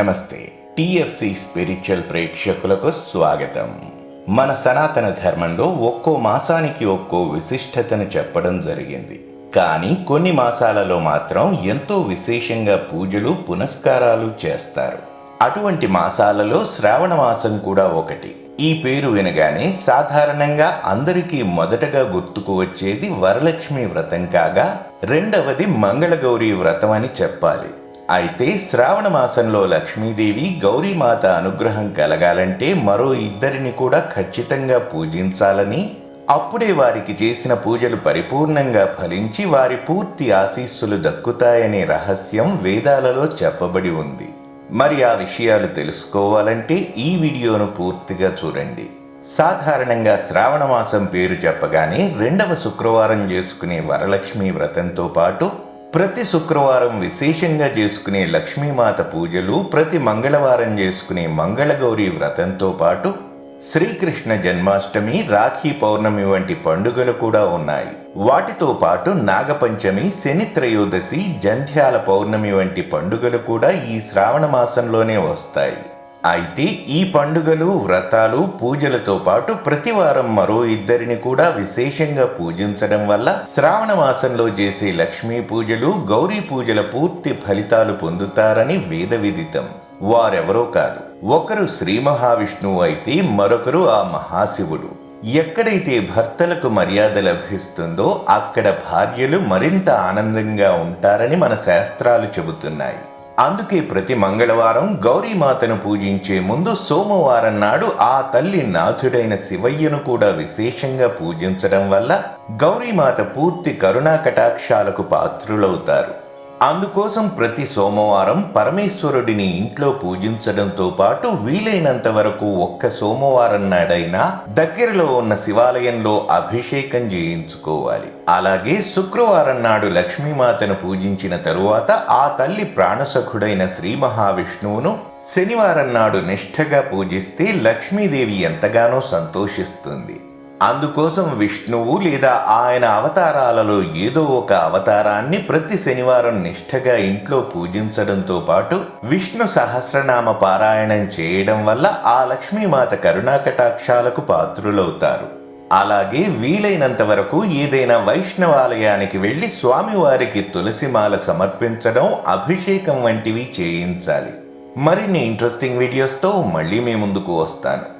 నమస్తే TFC spiritual ప్రేక్షకులకు స్వాగతం. మన సనాతన ధర్మంలో ఒక్కో మాసానికి ఒక్కో విశిష్టతను చెప్పడం జరిగింది. కానీ కొన్ని మాసాలలో మాత్రం ఎంతో విశేషంగా పూజలు పునస్కారాలు చేస్తారు. అటువంటి మాసాలలో శ్రావణ మాసం కూడా ఒకటి. ఈ పేరు వినగానే సాధారణంగా అందరికీ మొదటగా గుర్తుకు వచ్చేది వరలక్ష్మి వ్రతం కాగా రెండవది మంగళగౌరి వ్రతం అని చెప్పాలి. అయితే శ్రావణ మాసంలో లక్ష్మీదేవి గౌరీమాత అనుగ్రహం కలగాలంటే మరో ఇద్దరిని కూడా ఖచ్చితంగా పూజించాలని అప్పుడే వారికి చేసిన పూజలు పరిపూర్ణంగా ఫలించి వారి పూర్తి ఆశీస్సులు దక్కుతాయనే రహస్యం వేదాలలో చెప్పబడి ఉంది. మరి ఆ విషయాలు తెలుసుకోవాలంటే ఈ వీడియోను పూర్తిగా చూడండి. సాధారణంగా శ్రావణ మాసం పేరు చెప్పగానే రెండవ శుక్రవారం చేసుకునే వరలక్ష్మి వ్రతంతో పాటు ప్రతి శుక్రవారం విశేషంగా చేసుకునే లక్ష్మీమాత పూజలు ప్రతి మంగళవారం చేసుకునే మంగళగౌరి వ్రతంతో పాటు శ్రీకృష్ణ జన్మాష్టమి రాఖీ పౌర్ణమి వంటి పండుగలు కూడా ఉన్నాయి. వాటితో పాటు నాగపంచమి శని త్రయోదశి జంధ్యాల పౌర్ణమి వంటి పండుగలు కూడా ఈ శ్రావణ మాసంలోనే వస్తాయి. అయితే ఈ పండుగలు వ్రతాలు పూజలతో పాటు ప్రతి వారం మరో ఇద్దరిని కూడా విశేషంగా పూజించడం వల్ల శ్రావణ మాసంలో చేసే లక్ష్మీ పూజలు గౌరీ పూజల పూర్తి ఫలితాలు పొందుతారని వేద విదితం వారెవరో కాదు. ఒకరు శ్రీ మహావిష్ణువు అయితే మరొకరు ఆ మహాశివుడు. ఎక్కడైతే భర్తలకు మర్యాద లభిస్తుందో అక్కడ భార్యలు మరింత ఆనందంగా ఉంటారని మన శాస్త్రాలు చెబుతున్నాయి. అందుకే ప్రతి మంగళవారం గౌరీమాతను పూజించే ముందు సోమవారం నాడు ఆ తల్లి నాథుడైన శివయ్యను కూడా విశేషంగా పూజించడం వల్ల గౌరీమాత పూర్తి కరుణా కటాక్షాలకు పాత్రులవుతారు. అందుకోసం ప్రతి సోమవారం పరమేశ్వరుడిని ఇంట్లో పూజించడంతో పాటు వీలైనంత వరకు ఒక్క సోమవారం నాడైనా దగ్గరలో ఉన్న శివాలయంలో అభిషేకం చేయించుకోవాలి. అలాగే శుక్రవారం నాడు లక్ష్మీమాతను పూజించిన తరువాత ఆ తల్లి ప్రాణసఖుడైన శ్రీ మహావిష్ణువును శనివారం నాడు నిష్ఠగా పూజిస్తే లక్ష్మీదేవి ఎంతగానో సంతోషిస్తుంది. అందుకోసం విష్ణువు లేదా ఆయన అవతారాలలో ఏదో ఒక అవతారాన్ని ప్రతి శనివారం నిష్ఠగా ఇంట్లో పూజించడంతో పాటు విష్ణు సహస్రనామ పారాయణం చేయడం వల్ల ఆ లక్ష్మీమాత కరుణాకటాక్షాలకు పాత్రులవుతారు. అలాగే వీలైనంత వరకు ఏదైనా వైష్ణవాలయానికి వెళ్ళి స్వామివారికి తులసిమాల సమర్పించడం అభిషేకం వంటివి చేయించాలి. మరిన్ని ఇంట్రెస్టింగ్ వీడియోస్తో మళ్ళీ మీ ముందుకు వస్తాను.